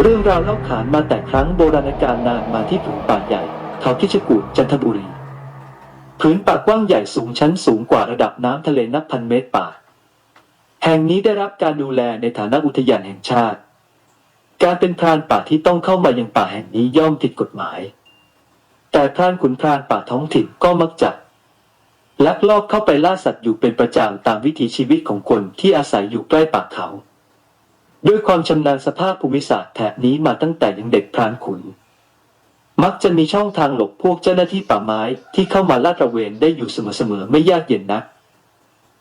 เรื่องราวเล่าขานมาแต่ครั้งโบราณกาลนานมาที่ผืนป่าใหญ่ เขาคิชกูดจันทบุรีผืนป่ากว้างใหญ่สูงชั้นสูงกว่าระดับน้ำทะเลนับพันเมตรป่า แห่งนี้ได้รับการดูแลในฐานะอุทยานแห่งชาติ การเป็นพรานป่าที่ต้องเข้ามายังป่าแห่งนี้ย่อมผิดกฎหมาย แต่พรานขุนพรานป่าท้องถิ่นก็มักจะลักลอบเข้าไปล่าสัตว์อยู่เป็นประจำตามวิถีชีวิตของคนที่อาศัยอยู่ใกล้ป่าเขา ด้วยความชำนาญสภาพภูมิศาสตร์แถบนี้มาตั้งแต่ยังเด็กพรานขุน มักจะมีช่องทางหลบพวกเจ้าหน้าที่ป่าไม้ที่เข้ามาลาดตระเวนได้อยู่เสมอๆไม่ยากเย็นนัก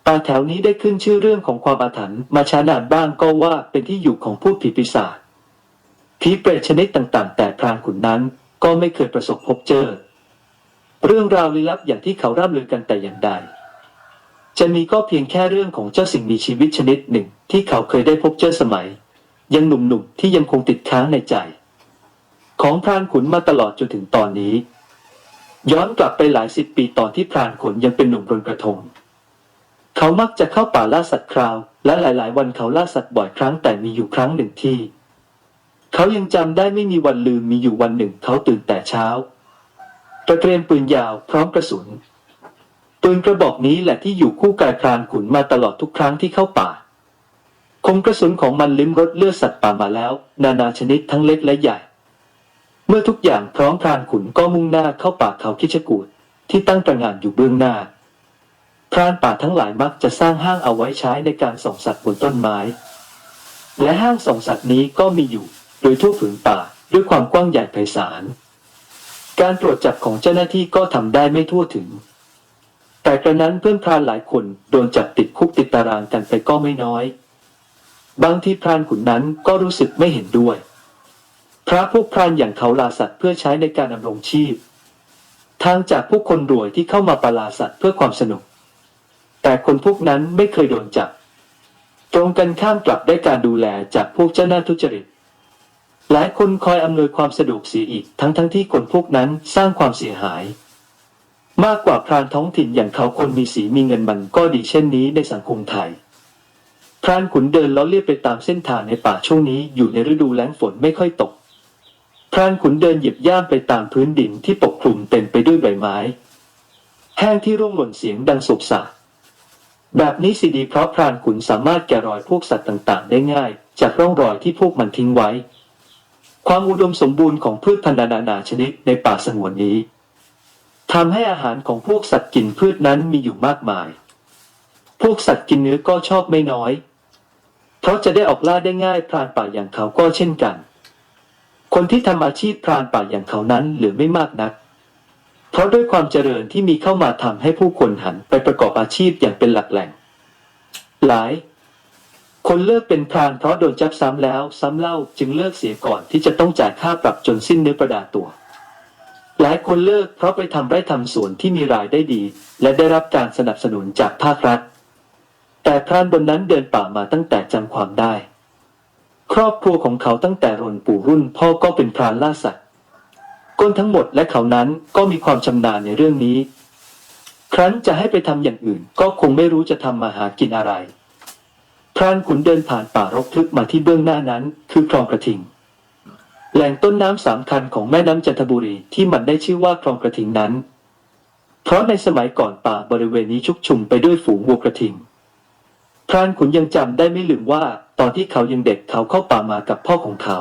ป่าแถวนี้ได้ขึ้นชื่อเรื่องของความอาถรรพ์มาช้านานบ้างก็ว่าเป็นที่อยู่ของผู้ผีปีศาจผีเปรตชนิดต่างๆ แต่พรานขุนนั้นก็ไม่เคยประสบพบเจอ เรื่องราวลี้ลับอย่างที่เขาร่ำลือกันแต่อย่างใด จะมีก็เพียงแค่เรื่องของเจ้าสิ่งมีชีวิตชนิดหนึ่ง ที่เขาเคยได้พบเจอสมัย ยังหนุ่มๆที่ยังคงติดค้างในใจ ของพรานขุนมาตลอดจนถึงตอนนี้ ย้อนกลับไปหลายสิบปีตอนที่พรานขุนยังเป็นหนุ่มรนกระทง เขามักจะเข้าป่าล่าสัตว์คราว และหลายๆ วันเขาล่าสัตว์บ่อยครั้งแต่มีอยู่ครั้งหนึ่งที่ เขายังจำได้ไม่มีวันลืมมีอยู่วันหนึ่ง เขาตื่นแต่เช้าตระเตรียมปืนยาวพร้อมกระสุน ปืนกระบอกนี้แหละที่อยู่คู่กายพรานขุนมาตลอดทุกครั้งที่เข้าป่า คมกระสุนของมันลิ้มรสเลือดสัตว์ป่ามาแล้ว นานาชนิดทั้งเล็กและใหญ่ เมื่อทุกอย่างพร้อมพรานขุนก็มุ่งหน้าเข้าป่าเขาคิชกูดที่ตั้งตระหง่านอยู่เบื้องหน้า พรานป่าทั้งหลายมักจะสร้างห้างเอาไว้ใช้ในการส่องสัตว์บนต้นไม้ และห้างส่องสัตว์นี้ก็มีอยู่ โดยทั่วผืนป่าด้วยความกว้างใหญ่ไพศาล การตรวจจับของเจ้าหน้าที่ก็ทำได้ไม่ทั่วถึง แต่กระนั้นเพื่อนพรานหลายคนโดนจับติดคุกติดตารางกันไปก็ไม่น้อย บางทีพรานขุนนั้นก็รู้สึกไม่เห็นด้วย พระพวกพรานอย่างเขาลาสัตว์เพื่อใช้ในการดำรงชีพ ทางจากผู้คนรวยที่เข้ามาประลาสัตว์เพื่อความสนุก แต่คนพวกนั้นไม่เคยโดนจับ ตรงกันข้ามกลับได้การดูแลจากพวกเจ้าหน้าทุจริตหลายคนคอยอำนวยความสะดวกเสียอีกทั้งทั้งที่คนพวกนั้นสร้างความเสียหาย มากกว่าพรานท้องถิ่นอย่างเขาคนมีสีมีเงินมันก็ดีเช่นนี้ในสังคมไทย พรานขุนเดินล้อเลียบไปตามเส้นทางในป่าช่วงนี้อยู่ในฤดูแล้งฝนไม่ค่อยตก พรานขุนเดินเหยียบย่ำไปตามพื้นดินที่ปกคลุมเต็มไปด้วยใบไม้ แห้งที่ร่วงหล่นเสียงดังสบสาแบบนี้สิดีเพราะพรานขุนสามารถแกะรอยพวกสัตว์ต่างๆ ได้ง่าย จากร่องรอยที่พวกมันทิ้งไว้ ความอุดมสมบูรณ์ของพืชพันธุ์นานาชนิดในป่าสงวนนี้ ทำให้อาหารของพวกสัตว์กินพืชนั้นมีอยู่มากมาย พวกสัตว์กินเนื้อก็ชอบไม่น้อย เพราะจะได้ออกล่าได้ง่ายพรานป่าอย่างเขาก็เช่นกัน คนที่ทำอาชีพพรานป่าอย่างเขานั้นเหลือไม่มากนัก เพราะด้วยความเจริญที่มีเข้ามาทำให้ผู้คนหันไปประกอบอาชีพอย่างเป็นหลักแหล่ง หลาย คนเลิกเป็นพรานเพราะโดนจับซ้ำแล้วซ้ำเล่าจึงเลิกเสียก่อนที่จะต้องจ่ายค่าปรับจนสิ้นเนื้อประดาตัว ลายคนเลิกเพราะไปทำไร่ทำสวนที่มีรายได้ดี และได้รับการสนับสนุนจากภาครัฐ แต่พรานบนนั้นเดินป่ามาตั้งแต่จำความได้ ครอบครัวของเขาตั้งแต่รุ่นปู่รุ่นพ่อก็เป็นพรานล่าสัตว์ก้นทั้งหมดและเขานั้นก็มีความชำนาญในเรื่องนี้ ครั้นจะให้ไปทำอย่างอื่นก็คงไม่รู้จะทำมาหากินอะไร พรานขุนเดินผ่านป่ารกทึบมาที่เบื้องหน้านั้น คือคลองกระทิง แหล่งต้นน้ำสำคัญของแม่น้ำจันทบุรีที่มันได้ชื่อว่าคลองกระทิงนั้น เพราะในสมัยก่อนป่าบริเวณนี้ชุกชุมไปด้วยฝูงวัวกระทิง พรานขุนยังจำได้ไม่ลืมว่า ตอนที่เขายังเด็กเขาเข้าป่ามากับพ่อของเขา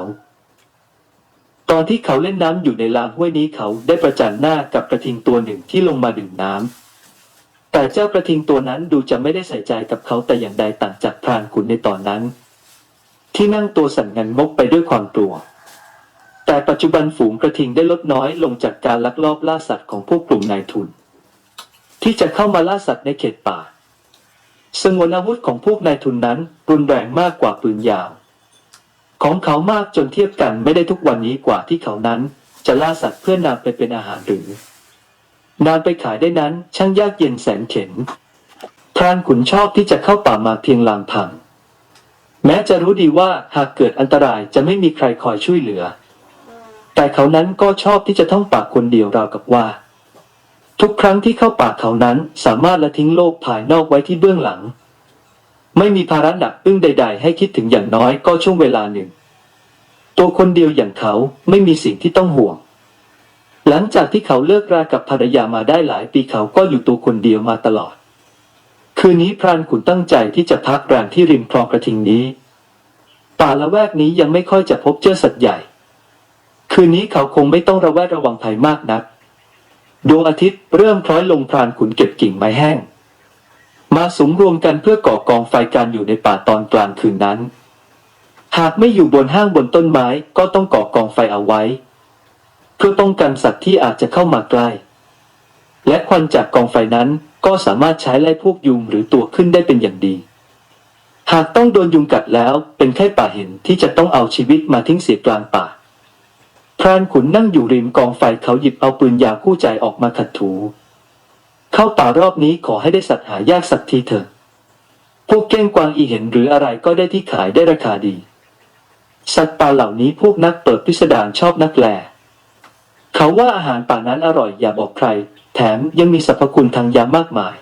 ตอนที่เขาเล่นน้ำอยู่ในลำห้วยนี้เขาได้ประจันหน้ากับกระทิงตัวหนึ่งที่ลงมาดื่มน้ำแต่เจ้ากระทิงตัวนั้นดูจะไม่ได้ใส่ใจกับเขาแต่อย่างใดต่างจากพรานขุนในตอนนั้น ที่นั่งตัวสั่นงันงกไปด้วยความกลัว แต่ปัจจุบันฝูงกระทิงได้ลดน้อยลงจากการลักลอบล่าสัตว์ของพวกกลุ่มนายทุน ที่จะเข้ามาล่าสัตว์ในเขตป่า สงวนอาวุธของพวกนายทุนนั้นรุนแรงมากกว่าปืนยาว ของเขามากจนเทียบกันไม่ได้ทุกวันนี้กว่าที่เขานั้น จะล่าสัตว์เพื่อนำไปเป็นอาหารหรือนานไปขายได้นั้นช่างยากเย็นแสนเข็นพรานขุนชอบที่จะเข้าป่ามาเพียงลำพัง แม้จะรู้ดีว่าหากเกิดอันตรายจะไม่มีใครคอยช่วยเหลือ แต่เขานั้นก็ชอบที่จะท่องป่าคนเดียวราวกับว่า ทุกครั้งที่เข้าป่าเขานั้นสามารถละทิ้งโลกภายนอกไว้ที่เบื้องหลัง ไม่มีภาระหนักอึ้งใด ๆ ให้คิดถึงอย่างน้อยก็ช่วงเวลาหนึ่ง ตัวคนเดียวอย่างเขาไม่มีสิ่งที่ต้องห่วง หลังจากที่เขาเลิกรากับภรรยามาได้หลายปีเขาก็อยู่ตัวคนเดียวมาตลอด คืนนี้พรานขุนตั้งใจที่จะพักแรมที่ริมคลองกระทิงนี้ป่าละแวกนี้ยังไม่ค่อยจะพบเจอสัตว์ใหญ่ คืนนี้เขาคงไม่ต้องระแวดระวังภัยมากนัก ดวงอาทิตย์เริ่มคล้อยลงพรานขุนเก็บกิ่งไม้แห้ง มาสุมรวมกันเพื่อก่อกองไฟกันอยู่ในป่าตอนกลางคืนนั้น หากไม่อยู่บนห้างบนต้นไม้ก็ต้องก่อกองไฟเอาไว้ เพื่อป้องกันสัตว์ที่อาจจะเข้ามาใกล้ และควันจากกองไฟนั้นก็สามารถใช้ไล่พวกยุงหรือตัวขึ้นได้เป็นอย่างดีหากต้องโดนยุงกัดแล้วเป็นแค่ป่าเห็นที่จะต้องเอาชีวิตมาทิ้งเสียกลางป่า พรานขุนนั่งอยู่ริมกองไฟเขาหยิบเอาปืนยาคู่ใจออกมาขัดถู เข้าป่ารอบนี้ขอให้ได้สัตว์หายากสักทีเถอะ พวกเก้งกวางอีเห็นหรืออะไรก็ได้ที่ขายได้ราคาดี สัตว์ป่าเหล่านี้พวกนักเปิดพิสดารชอบนักแลเขาว่าอาหารป่านั้นอร่อยอย่าบอกใคร แถมยังมีสรรพคุณทางยามากมาย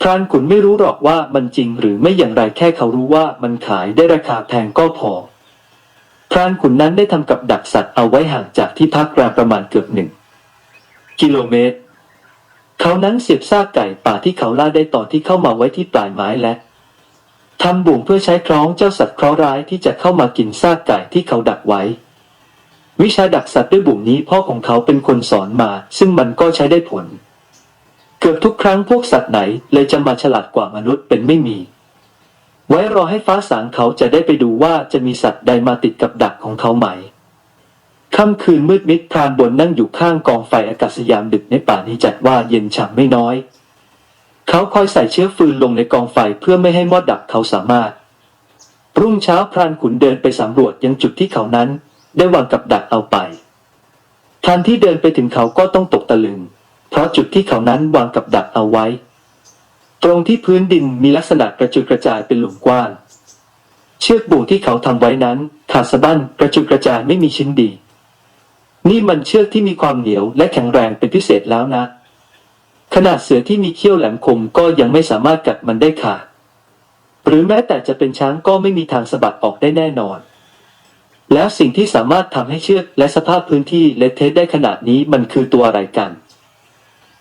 พรานขุนไม่รู้หรอกว่ามันจริงหรือไม่อย่างไรแค่เขารู้ว่ามันขายได้ราคาแพงก็พอ พรานขุนนั้นได้ทำกับดักสัตว์เอาไว้ห่างจากที่พักแรมประมาณเกือบหนึ่งกิโลเมตร เขานั้นเสียบซากไก่ป่าที่เขาล่าได้ตอนที่เข้ามาไว้ที่ปลายไม้และทำบ่วงเพื่อใช้คล้องเจ้าสัตว์เคราะห์ร้ายที่จะเข้ามากินซากไก่ที่เขาดักไว้ วิชาดักสัตว์ด้วยบ่วงนี้พ่อของเขาเป็นคนสอนมา ซึ่งมันก็ใช้ได้ผล เกือบทุกครั้งพวกสัตว์ไหนเลยจะมาฉลาดกว่ามนุษย์เป็นไม่มี ไว้รอให้ฟ้าสางเขาจะได้ไปดูว่าจะมีสัตว์ใดมาติดกับดักของเขาไหม ค่ำคืนมืดมิดพรานบนนั่งอยู่ข้างกองไฟอากาศยามดึกในป่านี้จัดว่าเย็นฉ่ำไม่น้อย เขาคอยใส่เชื้อฟืนลงในกองไฟเพื่อไม่ให้มอดดับเขาสามารถ รุ่งเช้าพรานขุนเดินไปสำรวจยังจุดที่เขานั้น ได้วางกับดักเอาไปทันที่เดินไปถึงเขาก็ต้องตกตะลึง เพราะจุดที่เขานั้นวางกับดักเอาไว้ ตรงที่พื้นดินมีลักษณะกระจุยกระจายเป็นหลุมกว้าง เชือกบ่วงที่เขาทำไว้นั้นขาดสะบั้นกระจุยกระจายไม่มีชิ้นดี นี่มันเชือกที่มีความเหนียวและแข็งแรงเป็นพิเศษแล้วนะ ขนาดเสือที่มีเขี้ยวแหลมคมก็ยังไม่สามารถกัดมันได้ขาดหรือแม้แต่จะเป็นช้างก็ไม่มีทางสะบัดออกได้แน่นอน แล้วสิ่งที่สามารถทำให้เชือกและสภาพพื้นที่เละเทะได้ขนาดนี้มันคือตัวอะไรกัน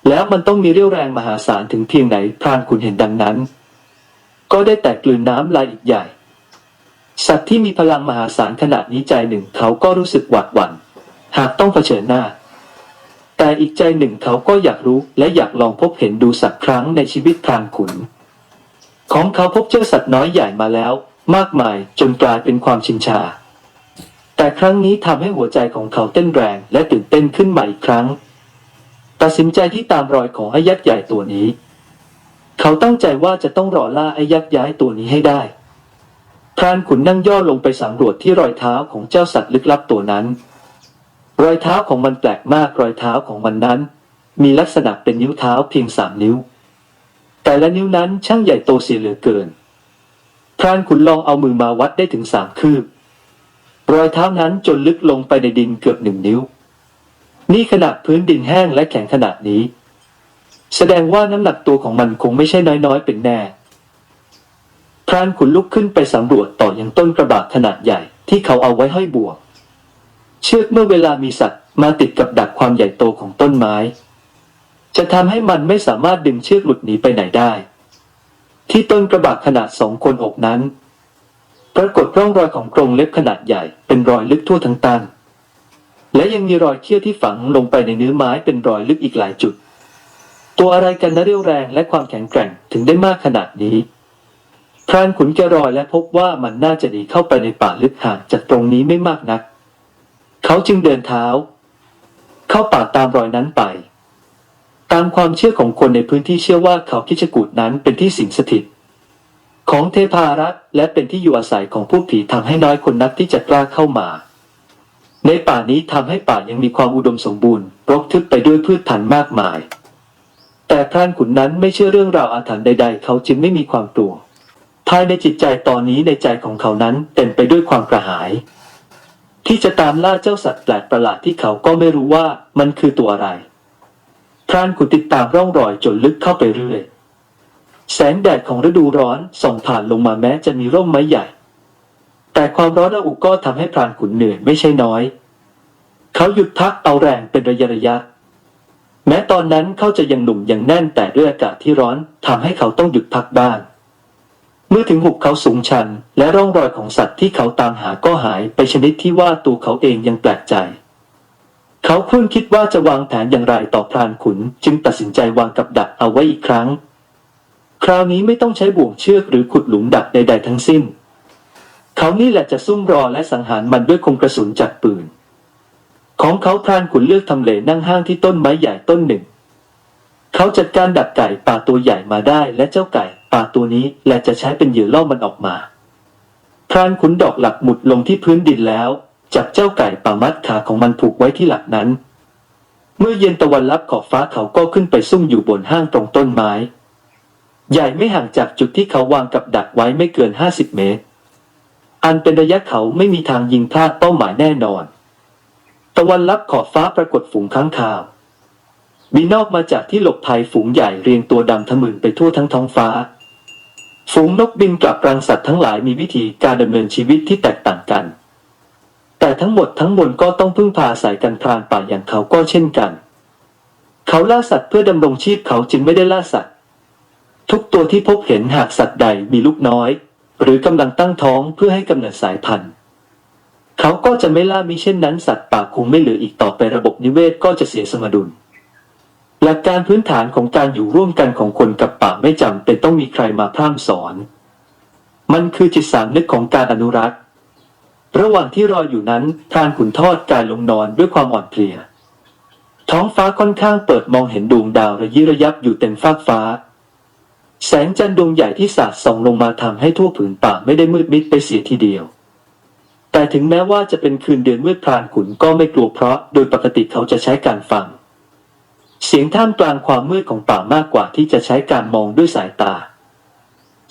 แล้วมันต้องมีเรี่ยวแรงมหาศาลถึงเพียงไหนพรานคุณเห็นดังนั้น ก็ได้แต่กลืนน้ำลายอีกใหญ่ สัตว์ที่มีพลังมหาศาลขนาดนี้ใจหนึ่งเขาก็รู้สึกหวาดหวั่นหากต้องเผชิญหน้า แต่อีกใจหนึ่งเขาก็อยากรู้และอยากลองพบเห็นดูสักครั้งในชีวิตพรานขุน ของเขาพบเจอสัตว์น้อยใหญ่มาแล้ว มากมายจนกลายเป็นความชินชา แต่ครั้งนี้ทำให้หัวใจของเขาเต้นแรงและตื่นเต้นขึ้นใหมาอีกครั้ง ตัดสินใจที่ตามรอยของไอ้ยักษ์ใหญ่ตัวนี้ เขาตั้งใจว่าจะต้องรอล่าไอ้ยักษ์ย้ายตัวนี้ให้ได้พรานขุนนั่งย่อลงไปสำรวจที่รอยเท้าของเจ้าสัตว์ลึกลับตัวนั้น รอยเท้าของมันแปลกมากรอยเท้าของมันนั้น มีลักษณะเป็นนิ้วเท้าเพียงสามนิ้ว แต่ละนิ้วนั้นช่างใหญ่โตเสียเหลือเกิน พรานขุนลองเอามือมาวัดได้ถึงสามคืบ รอยเท้านั้นจนลึกลงไปในดินเกือบหนึ่งนิ้ว นี่ขนาดพื้นดินแห้งและแข็งขนาดนี้ แสดงว่าน้ำหนักตัวของมันคงไม่ใช่น้อยๆเป็นแน่พรานขุนลุกขึ้นไปสำรวจต่อยังต้นกระบะขนาดใหญ่ที่เขาเอาไว้ห้อยบ่วงเชือกเมื่อเวลามีสัตว์มาติดกับดักความใหญ่โตของต้นไม้ จะทำให้มันไม่สามารถดึงเชือกหลุดหนีไปไหนได้ ที่ต้นกระบะขนาดสองคนอกนั้น ปรากฏร่องรอยของกรงเล็บขนาดใหญ่เป็นรอยลึกทั่วทั้งตัน และยังมีรอยเขี้ยวที่ฝังลงไปในเนื้อไม้เป็นรอยลึกอีกหลายจุด ตัวอะไรกันนะเรี่ยวแรงและความแข็งแกร่งถึงได้มากขนาดนี้พรานขุนแกรอยและพบว่ามันน่าจะหนีเข้าไปในป่าลึกห่างจากตรงนี้ไม่มากนัก เขาจึงเดินเท้า เข้าป่าตามรอยนั้นไป ตามความเชื่อของคนในพื้นที่เชื่อว่าเขาคิชกูดนั้นเป็นที่สิงสถิต ของเทพารักษ์และเป็นที่อยู่อาศัยของผู้ผีทำให้น้อยคนนักที่จะกล้าเข้ามา ในป่านี้ทำให้ป่ายังมีความอุดมสมบูรณ์ รกทึบไปด้วยพืชพันธุ์มากมาย แต่พรานขุนนั้นไม่เชื่อเรื่องราวอาถรรพ์ใด ๆ เขาจึงไม่มีความกลัว ภายในจิตใจตอนนี้ในใจของเขานั้นเต็มไปด้วยความกระหาย ที่จะตามล่าเจ้าสัตว์แปลกประหลาดที่เขาก็ไม่รู้ว่ามันคือตัวอะไร พรานขุนติดตามร่องรอยจนลึกเข้าไปเรื่อย แสงแดดของฤดูร้อนส่องผ่านลงมาแม้จะมีร่มไม้ใหญ่ แต่ความร้อนระอุก็ทำให้พรานขุนเหนื่อยไม่ใช่น้อย เขาหยุดพักเอาแรงเป็นระยะระยะ แม้ตอนนั้นเขาจะยังหนุ่มยังแน่นแต่ด้วยอากาศที่ร้อนทำให้เขาต้องหยุดพักบ้าง เมื่อถึงหุบเขาสูงชัน และร่องรอยของสัตว์ที่เขาตามหาก็หายไปชนิดที่ว่าตัวเขาเองยังแปลกใจ เขาเพิ่งคิดว่าจะวางแผนอย่างไรต่อพรานขุน จึงตัดสินใจวางกับดักเอาไว้อีกครั้ง คราวนี้ไม่ต้องใช้บ่วงเชือกหรือขุดหลุมดักใดๆทั้งสิ้น เขานี่แหละจะซุ่มรอและสังหารมันด้วยคมกระสุนจากปืน ของเขาพรานขุนเลือกทำเลนั่งห้างที่ต้นไม้ใหญ่ต้นหนึ่ง เขาจัดการดักไก่ป่าตัวใหญ่มาได้และเจ้าไก่ป่าตัวนี้และจะใช้เป็นเหยื่อล่อมันออกมา พรานขุนดอกหลักหมุดลงที่พื้นดินแล้ว จับเจ้าไก่ป่ามัดขาของมันผูกไว้ที่หลักนั้น เมื่อเย็นตะวันลับขอบฟ้าเขาก็ขึ้นไปซุ่มอยู่บนห้างตรงต้นไม้ ใหญ่ไม่ห่างจากจุดที่เขาวางกับดักไว้ไม่เกินห้าสิบเมตร อันเป็นระยะเขาไม่มีทางยิงพลาดเป้าหมายแน่นอน ตะวันลับขอบฟ้าปรากฏฝูงค้างคาวบินออกมาจากที่หลบภัยฝูงใหญ่เรียงตัวดำทะมึนไปทั่วทั้งท้องฟ้า ฝูงนกบินกลับรังสัตว์ทั้งหลายมีวิธีการดำเนินชีวิตที่แตกต่างกัน แต่ทั้งหมดทั้งมวลก็ต้องพึ่งพาอายกันพรานป่าอย่างเขาก็เช่นกัน เขาล่าสัตว์เพื่อดำรงชีพเขาจึงไม่ได้ล่าสัตว์ ทุกตัวที่พบเห็นหากสัตว์ใดมีลูกน้อย หรือกำลังตั้งท้องเพื่อให้กำเนิดสายพันธุ์ เขาก็จะไม่ล่ามิเช่นนั้นสัตว์ป่าคงไม่เหลืออีกต่อไประบบนิเวศก็จะเสียสมดุล หลักการพื้นฐานของการอยู่ร่วมกันของคนกับป่าไม่จำเป็นต้องมีใครมาพร่ำสอน มันคือจิตสำนึกของการอนุรักษ์ ระหว่างที่รออยู่นั้นพรานขุนทอดกายลงนอนด้วยความอ่อนเพลีย ท้องฟ้าค่อนข้างเปิดมองเห็นดวงดาวระยิระยับอยู่เต็มฟากฟ้า แสงจันทร์ดวงใหญ่ที่สาดส่องลงมาทำให้ทั่วผืนป่าไม่ได้มืดมิดไปเสียทีเดียว แต่ถึงแม้ว่าจะเป็นคืนเดือนมืดพรานขุนก็ไม่กลัวเพราะโดยปกติเขาจะใช้การฟัง เสียงท่ามกลางความมืดของป่ามากกว่าที่จะใช้การมองด้วยสายตา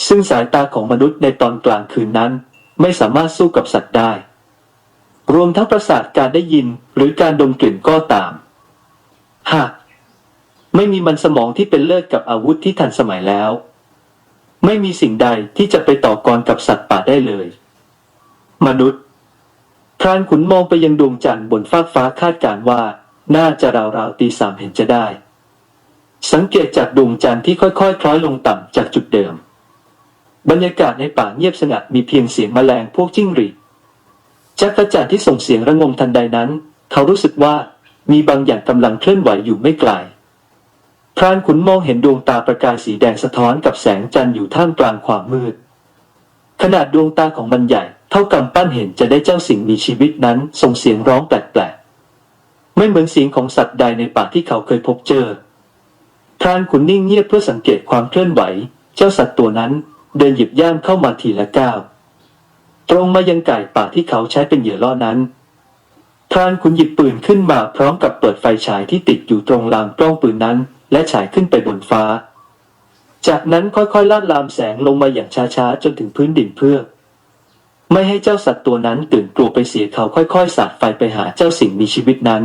ซึ่งสายตาของมนุษย์ในตอนกลางคืนนั้น ไม่สามารถสู้กับสัตว์ได้ รวมทั้งประสาทการได้ยินหรือการดมกลิ่นก็ตาม หาก ไม่มีมันสมองที่เป็นเลิศกับอาวุธที่ทันสมัยแล้ว ไม่มีสิ่งใดที่จะไปต่อกรกับสัตว์ป่าได้เลย มนุษย์พรานขุนมองไปยังดวงจันทร์บนฟากฟ้าคาดการณ์ว่า น่าจะราวๆตีสามเห็นจะได้ สังเกตจากดวงจันทร์ที่ค่อยๆคคล้อยลงต่ำจากจุดเดิม บรรยากาศในป่าเงียบสงัดมีเพียงเสียงแมลงพวกจิ้งหรีดจักรจันทร์ที่ส่งเสียงระงมทันใดนั้น เขารู้สึกว่ามีบางอย่างกำลังเคลื่อนไหวอยู่ไม่ไกล พรานขุนมองเห็นดวงตาประกายสีแดงสะท้อนกับแสงจันทร์อยู่ท่ามกลางความมืด ขนาดดวงตาของมันใหญ่ เท่ากำปั้นเห็นจะได้เจ้าสิ่งมีชีวิตนั้นส่งเสียงร้องแปลกๆ ไม่เหมือนเสียงของสัตว์ใดในป่าที่เขาเคยพบเจอ พรานขุนนิ่งเงียบเพื่อสังเกตความเคลื่อนไหว เจ้าสัตว์ตัวนั้นเดินหยิบย่างเข้ามาทีละก้าวตรงมายังไก่ป่าที่เขาใช้เป็นเหยื่อล่อนั้นพรานขุนหยิบปืนขึ้นมาพร้อมกับเปิดไฟฉายที่ติดอยู่ตรงลางกล้องปืนนั้น และฉายขึ้นไปบนฟ้า จากนั้นค่อยๆลาดลามแสงลงมาอย่างช้าๆจนถึงพื้นดินเพื่อ ไม่ให้เจ้าสัตว์ตัวนั้นตื่นกลัวไปเสียเขาค่อยๆสาดไฟไปหาเจ้าสิ่งมีชีวิตนั้น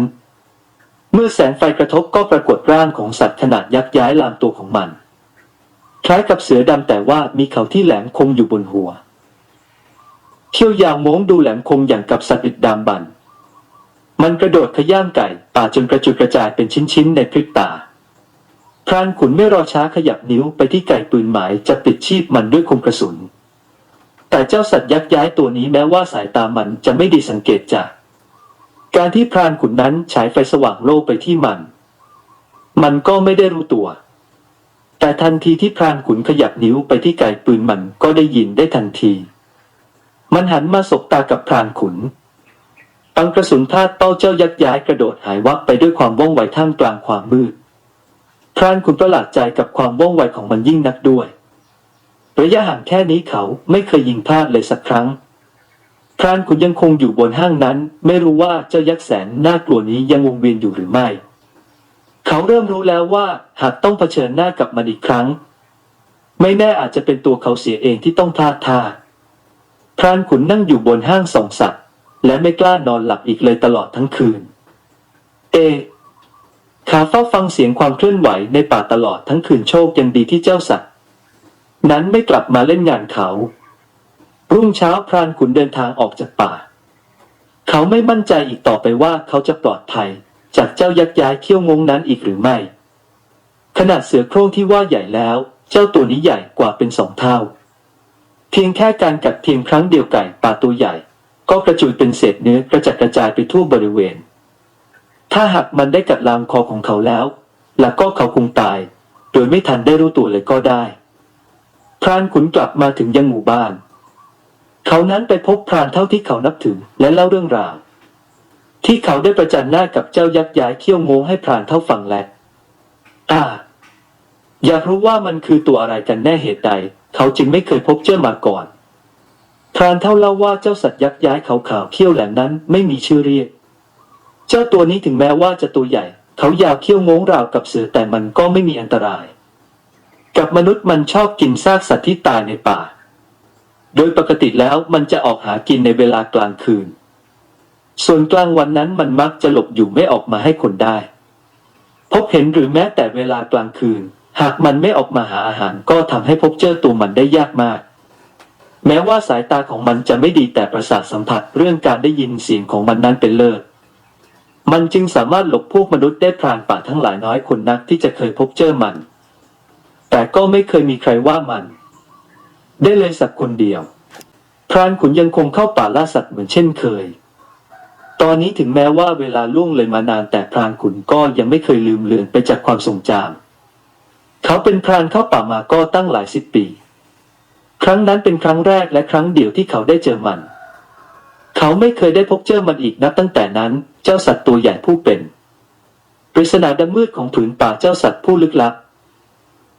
เมื่อแสงไฟกระทบก็ปรากฏร่างของสัตว์ขนาดยักษ์ย้ายลามตัวของมัน คล้ายกับเสือดำแต่ว่ามีเขาที่แหลมคมอยู่บนหัวเขี้ยวยาวโม้งดูแหลมคมอย่างกับสัตว์อึดดำบัน มันกระโดดขย้ำไก่ป่าจนกระจุยกระจายเป็นชิ้นๆในพริบตา พรานขุนไม่รอช้าขยับนิ้วไปที่ไก่ปืนหมายจะปิดชีพมันด้วยคมกระสุน แต่เจ้าสัตว์ยักษ์ย้ายตัวนี้แม้ว่าสายตามันจะไม่ดีสังเกตจาก การที่พรานขุนนั้นฉายไฟสว่างโล่ไปที่มัน มันก็ไม่ได้รู้ตัว แต่ทันทีที่พรานขุนขยับนิ้วไปที่ไก่ปืนมันก็ได้ยินได้ทันที มันหันมาสบตากับพรานขุนปังกระสุนพลาดเป้าเจ้ายักษ์ย้ายกระโดดหายวับไปด้วยความว่องไวท่ามกลางความมืด พรานขุนประหลาดใจกับความว่องไวของมันยิ่งนักด้วย ระยะห่างแค่นี้เขาไม่เคยยิงพลาดเลยสักครั้ง พรานขุนยังคงอยู่บนห้างนั้น ไม่รู้ว่าเจ้ายักษ์แสนน่ากลัวนี้ยังวงเวียนอยู่หรือไม่ เขาเริ่มรู้แล้วว่าหากต้องเผชิญหน้ากับมันอีกครั้ง ไม่แน่อาจจะเป็นตัวเขาเสียเองที่ต้องพลาดท่าพรานขุนนั่งอยู่บนห้างสองสัตว์และไม่กล้านอนหลับอีกเลยตลอดทั้งคืน เอ ขาเฝ้าฟังเสียงความเคลื่อนไหวในป่าตลอดทั้งคืนโชคยังดีที่เจ้าสัตว์ นั้นไม่กลับมาเล่นงานเขา รุ่งเช้าพรานขุนเดินทางออกจากป่า เขาไม่มั่นใจอีกต่อไปว่าเขาจะปลอดภัย จากเจ้ายักษ์ย้ายเขี้ยวงงนั้นอีกหรือไม่ ขนาดเสือโคร่งที่ว่าใหญ่แล้ว เจ้าตัวนี้ใหญ่กว่าเป็นสองเท่า เพียงแค่การกัดเพียงครั้งเดียวไก่ป่าตัวใหญ่ ก็กระจุยเป็นเศษเนื้อกระจัดกระจายไปทั่วบริเวณ ถ้าหากมันได้กัดลามคอของเขาแล้วแล้วก็เขาคงตาย โดยไม่ทันได้รู้ตัวเลยก็ได้ พรานขุนกลับมาถึงยังหมู่บ้าน เขานั้นไปพบพรานเท่าที่เขานับถือและเล่าเรื่องราว ที่เขาได้ประจันหน้ากับเจ้ายักษ์ย้ายเขี้ยวโงงให้พรานเท่าฟังและอ่า อยากรู้ว่ามันคือตัวอะไรกันแน่เหตุใด เขาจึงไม่เคยพบเจอมาก่อน พรานเท่าเล่าว่าเจ้าสัตว์ยักษ์ย้ายขาวๆเขี้ยวแหลมนั้นไม่มีชื่อเรียก เจ้าตัวนี้ถึงแม้ว่าจะตัวใหญ่ เขายาวเขี้ยวงงราวกับเสือแต่มันก็ไม่มีอันตราย กับมนุษย์มันชอบกินซากสัตว์ที่ตายในป่า โดยปกติแล้วมันจะออกหากินในเวลากลางคืน ส่วนกลางวันนั้นมันมักจะหลบอยู่ไม่ออกมาให้คนได้ พบเห็นหรือแม้แต่เวลากลางคืน หากมันไม่ออกมาหาอาหารก็ทำให้พบเจอตัวมันได้ยากมากแม้ว่าสายตาของมันจะไม่ดีแต่ประสาทสัมผัสเรื่องการได้ยินเสียงของมันนั้นเป็นเลิศ มันจึงสามารถหลบพวกมนุษย์ได้พรานป่าทั้งหลายน้อยคนนักที่จะเคยพบเจอมัน แต่ก็ไม่เคยมีใครว่ามัน ได้เลยสักคนเดียว พรานขุนยังคงเข้าป่าล่าสัตว์เหมือนเช่นเคย ตอนนี้ถึงแม้ว่าเวลาล่วงเลยมานานแต่พรานขุนก็ยังไม่เคยลืมเลือนไปจากความทรงจำเขาเป็นพรานเข้าป่ามาก็ตั้งหลายสิบปี ครั้งนั้นเป็นครั้งแรกและครั้งเดียวที่เขาได้เจอมัน เขาไม่เคยได้พบเจอมันอีกนับตั้งแต่นั้น เจ้าสัตว์ตัวใหญ่ผู้เป็นปริศนาดำมืดของผืนป่าเจ้าสัตว์ผู้ลึกลับ